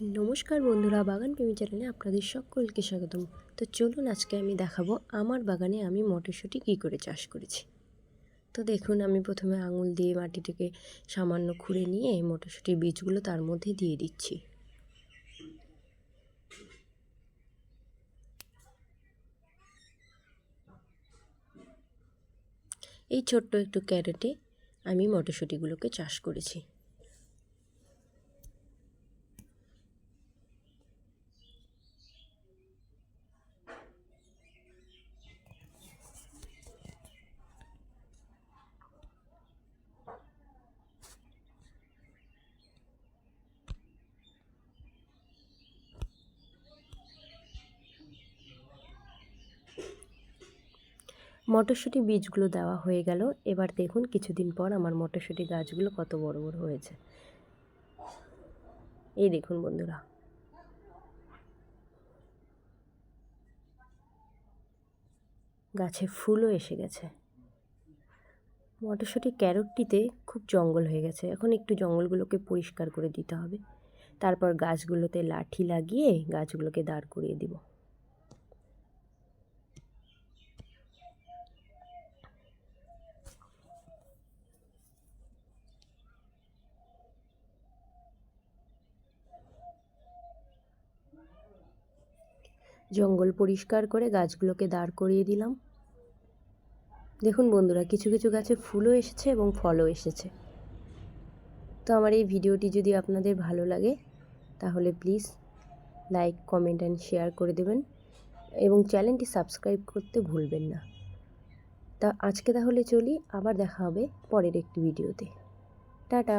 নমস্কার বন্ধুরা, বাগান প্রেমী চ্যানেলে আপনাদের সকলকে স্বাগতম। তো চলুন আজকে আমি দেখাবো আমার বাগানে আমি মটরশুঁটি কী করে চাষ করেছি। তো দেখুন, আমি প্রথমে আঙুল দিয়ে মাটিটাকে সামান্য খুঁড়ে নিয়ে মটরশুঁটির বীজগুলো তার মধ্যে দিয়ে দিচ্ছি। এই ছোট্ট একটু ক্যারেটে আমি মটরশুঁটিগুলোকে চাষ করেছি। মটরশুঁটি বীজগুলো দেওয়া হয়ে গেল। এবার দেখুন কিছুদিন পর আমার মটরশুঁটি গাছগুলো কত বড় বড় হয়েছে। এই দেখুন বন্ধুরা। গাছে ফুলও এসে গেছে। মটরশুঁটি ক্যারটটিতে খুব জঙ্গল হয়ে গেছে। এখন একটু জঙ্গলগুলোকে পরিষ্কার করে দিতে হবে। তারপর গাছগুলোতে লাঠি লাগিয়ে গাছগুলোকে দাঁড় করিয়ে দিব। জঙ্গল পরিষ্কার করে গাছগুলোকে দাঁড় করিয়ে দিলাম। দেখুন বন্ধুরা, কিছু কিছু গাছে ফুলও এসেছে এবং ফলও এসেছে। তো আমার এই ভিডিওটি যদি আপনাদের ভালো লাগে, তাহলে please like, comment and share করে দেবেন এবং চ্যানেলটি সাবস্ক্রাইব করতে ভুলবেন না। তা আজকে তাহলে চলি, আবার দেখা হবে পরের একটি ভিডিওতে। টাটা!